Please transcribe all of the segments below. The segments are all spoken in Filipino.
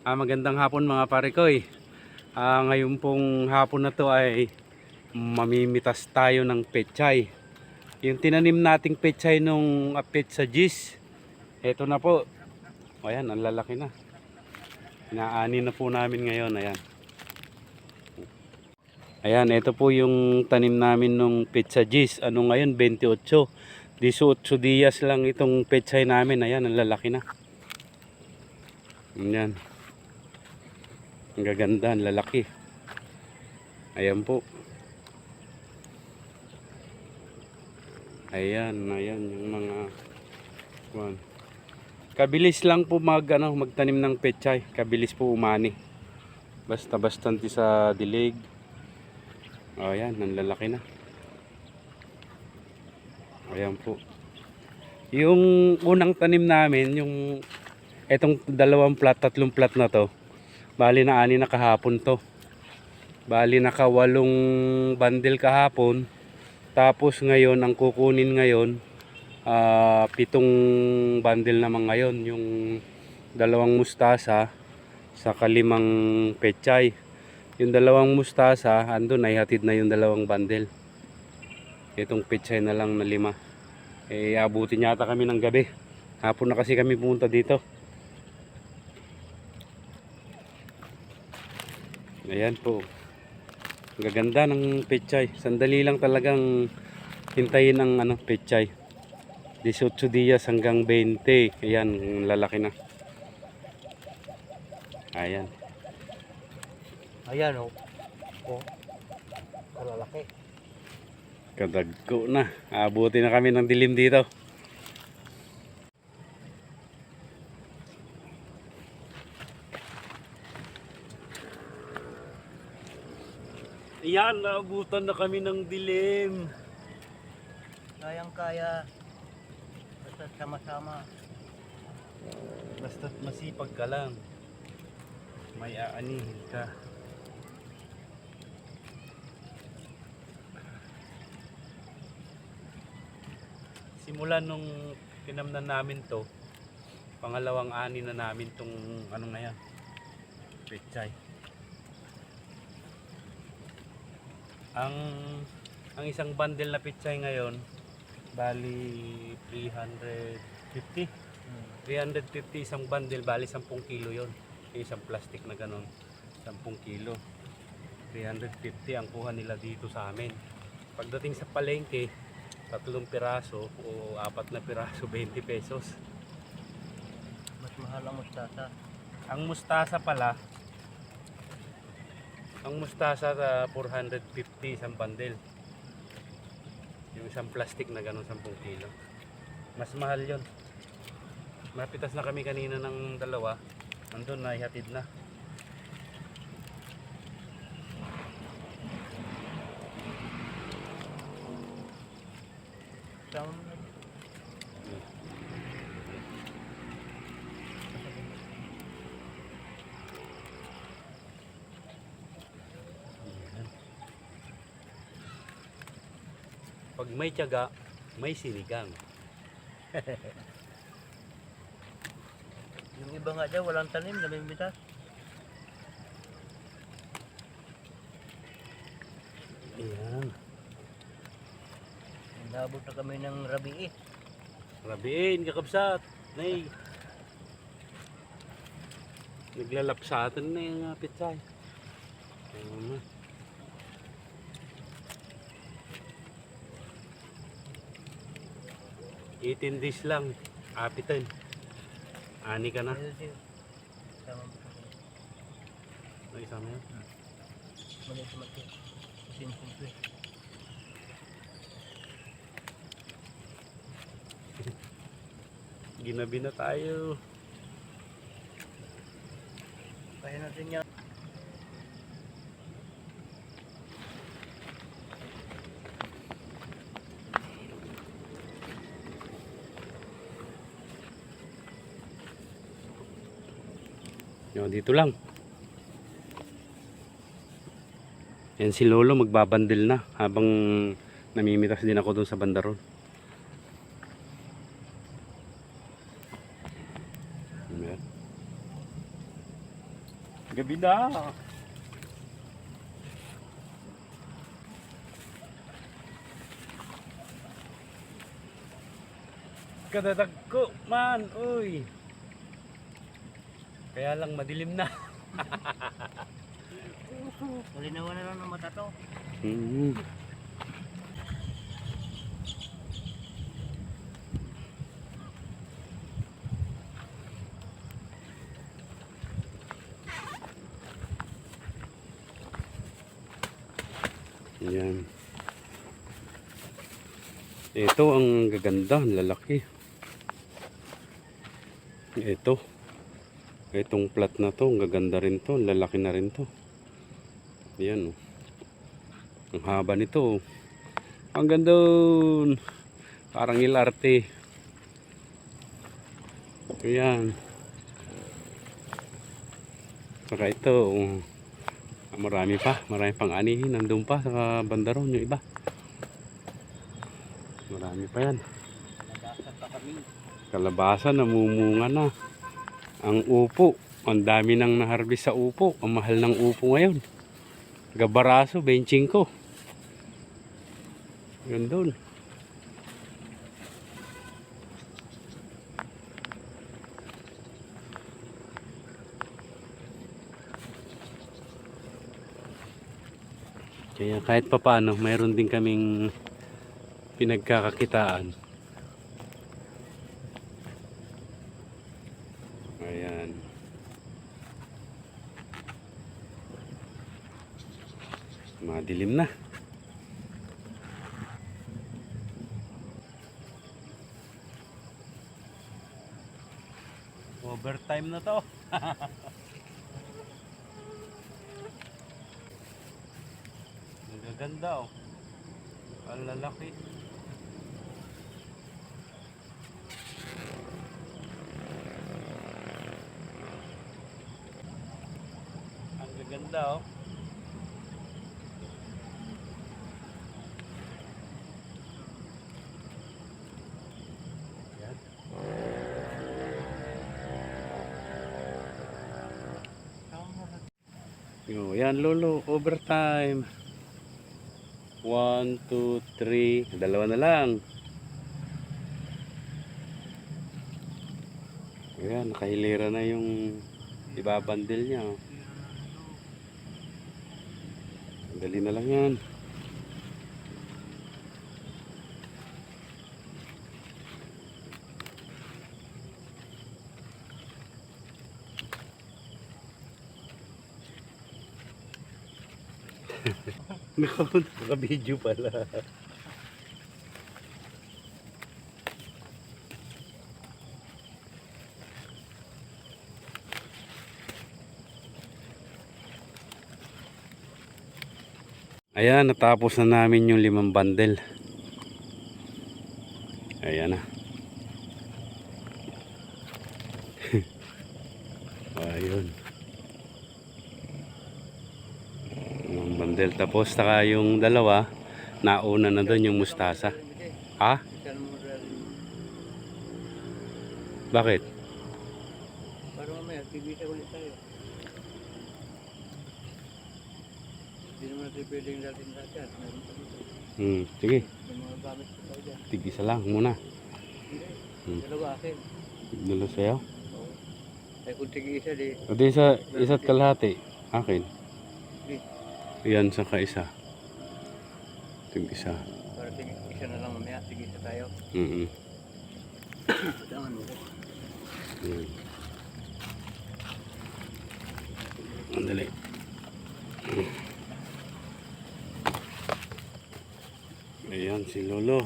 Ah, magandang hapon mga pare ko. Ah, ngayon pong hapon na to ay mamimitas tayo ng pechay. Yung tinanim nating pechay nung uh, petsa gis. Ito na po. Ayan, ang lalaki na. Inaani na po namin ngayon. Ayan. Ayan, ito po yung tanim namin nung petsa gis. Ano ngayon? 28. 18 días lang itong pechay namin. Ayan, ang lalaki na. Ayan. Ang gaganda, ang lalaki. Ayan po. Ayan, ayan yung mga kuwan. Kabilis lang po mag ano, magtanim ng pechay. Kabilis po umani. Basta bastante sa dilig. Ayan, ang lalaki na. Ayan po. Yung unang tanim namin, yung etong dalawang plat, tatlong plat na to, bali na ani na kahapon to. Bali nakawalong bundle kahapon. Tapos ngayon, ang kukunin ngayon, ah pitong bundle naman ngayon. Yung dalawang mustasa sa kalimang pechay. Yung dalawang mustasa, andun ay hatid na yung dalawang bundle. Itong pechay na lang na lima. Eh, abutin yata kami ng gabi. Hapon na kasi kami pumunta dito. Ayan po. Ang gaganda ng pechay. Sandali lang talagang hintayin ang ano, pechay. 18 días hanggang 20. Ayan, lalaki na. Ayan. Ayan o. Oh. Kalalaki. Kadagko na. Abuti na kami ng dilim dito. Ayan, naabutan na kami ng dilim. Kayang kaya. Basta sama-sama. Basta't masipag ka lang. May aanihin ka. Simula nung tinamnan namin to, pangalawang ani na namin tong ano na yan, pechay. Ang ang isang bundle na pechay ngayon, bali 350. 350 isang bundle, bali 10 kilo yon. Isang plastic na ganon, 10 kilo. 350 ang kuha nila dito sa amin. Pagdating sa palengke, tatlong piraso o apat na piraso, 20 pesos. Mas mahal ang mustasa. Ang mustasa pala, ang mustasa sa 450 isang bundle. Yung isang plastic na ganon 10 kilo. Mas mahal yon. Mapitas na kami kanina ng dalawa. Nandun na, ihatid na. Sama mo na. Pag may tiyaga, may sinigang. Yung iba nga dyan, walang tanim, namimitas. Ayan. Nabot na kami ng rabi eh. Rabiin, kakabsat. Nay. Naglalapsatan na yung uh, pitsay. Ayun na. Eighteen days lang. Apitan. Ani ka na. Ayun siya. Sama mo. Ay, isama yan. Mali sa mati. Sinsin ko eh. Ginabi na tayo. Kaya natin yan. Yo, dito lang. Yan si Lolo magbabandil na habang namimitas din ako doon sa bandaron. Ayan. Gabi na. Kadadag ko man, uy. Kaya lang madilim na. Malinawan na lang ng mata to. Mm. Yan. Ito ang gaganda, ang lalaki. Ito. Itong plat na to, gaganda rin to, lalaki na rin to. Yan oh. Ang haba nito. oh. Ang ganda. dun. Parang ilarte. Ayan. Saka ito. oh. Ah, Marami pa. Marami pang anihin. Nandun pa sa banda ron yung iba. Marami pa yan. Kalabasa namumunga na. Ang upo. Ang dami nang naharbis sa upo. Ang mahal ng upo ngayon. Gabaraso, 25. Yun doon. Kaya kahit papano, mayroon din kaming pinagkakakitaan. Madilim na. Overtime na to. Ang gaganda oh. Ang lalaki. Ang gaganda oh. Yo, yan lolo, overtime. 1, 2, 3, dalawa na lang. Ayan, nakahilera na yung ibabandil niya. oh. Dali na lang yan. Naka-video pala. Ayan, natapos na namin yung limang bundle. Ayan na. Ayun. Bundle. Tapos taka yung dalawa, nauna na doon yung mustasa. Ha? Bakit? Para mamaya, bibita ulit tayo. Hindi naman natin pwedeng natin lahat. Hmm, sige. May mga gamit pa tayo dyan. Tig isa lang muna. Hindi. Hmm. Dalawa akin. Dalo sa'yo. Ay kung tigi isa di. O di isa, isa't kalahati. Akin. Di. Yan sa kaisa. Tig isa. Para tigi isa na lang mamaya. Tigi isa tayo. Mm Tangan mo ko. Yan. Andali. Ayan si Lolo.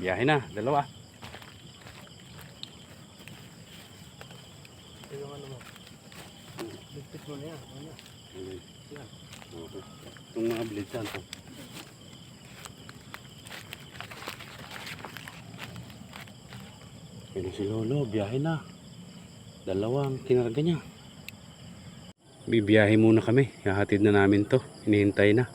Biyahe na, dalawa. Ano mo. Ligpit mo na yan. Ano? Yan. Itong mga blades yan to. Pero si Lolo, biyahe na. Dalawang kinarga niya. Bibiyahe muna kami. Hahatid na namin to. Hinihintay na.